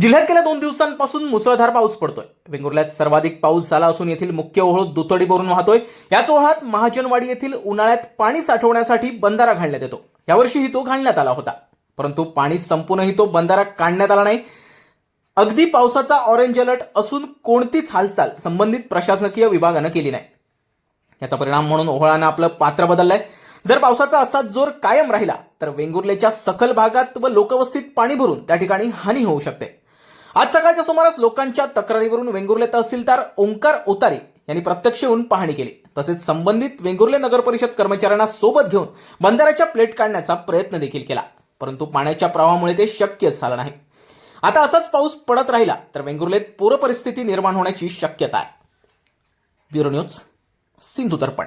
जिल्ह्यात गेल्या दोन दिवसांपासून मुसळधार पाऊस पडतोय. वेंगुर्ल्यात सर्वाधिक पाऊस झाला असून येथील मुख्य ओहळ दुतडी भरून वाहतोय. याच ओहळात महाजनवाडी येथील उन्हाळ्यात पाणी साठवण्यासाठी बंधारा घालण्यात येतो. यावर्षीही तो घालण्यात आला होता. परंतु पाणी संपूनही तो बंधारा काढण्यात आला नाही. अगदी पावसाचा ऑरेंज अलर्ट असून कोणतीच हालचाल संबंधित प्रशासकीय विभागानं केली नाही. याचा परिणाम म्हणून ओहळानं आपलं पात्र बदललंय. जर पावसाचा असाच जोर कायम राहिला तर वेंगुर्लेच्या सखल भागात व लोकवस्तीत पाणी भरून त्या ठिकाणी हानी होऊ शकते. आज सकाळच्या सुमारास लोकांच्या तक्रारीवरून वेंगुर्ले तहसीलदार ओंकार ओतारे यांनी प्रत्यक्ष येऊन पाहणी केली. तसेच संबंधित वेंगुर्ले नगर परिषद कर्मचाऱ्यांना सोबत घेऊन बंधाऱ्याच्या प्लेट काढण्याचा प्रयत्न देखील केला. परंतु पाण्याच्या प्रवाहामुळे ते शक्यच झालं नाही. आता असाच पाऊस पडत राहिला तर वेंगुर्लेत पूर परिस्थिती निर्माण होण्याची शक्यता आहे. Bureau news Sindhudarpan.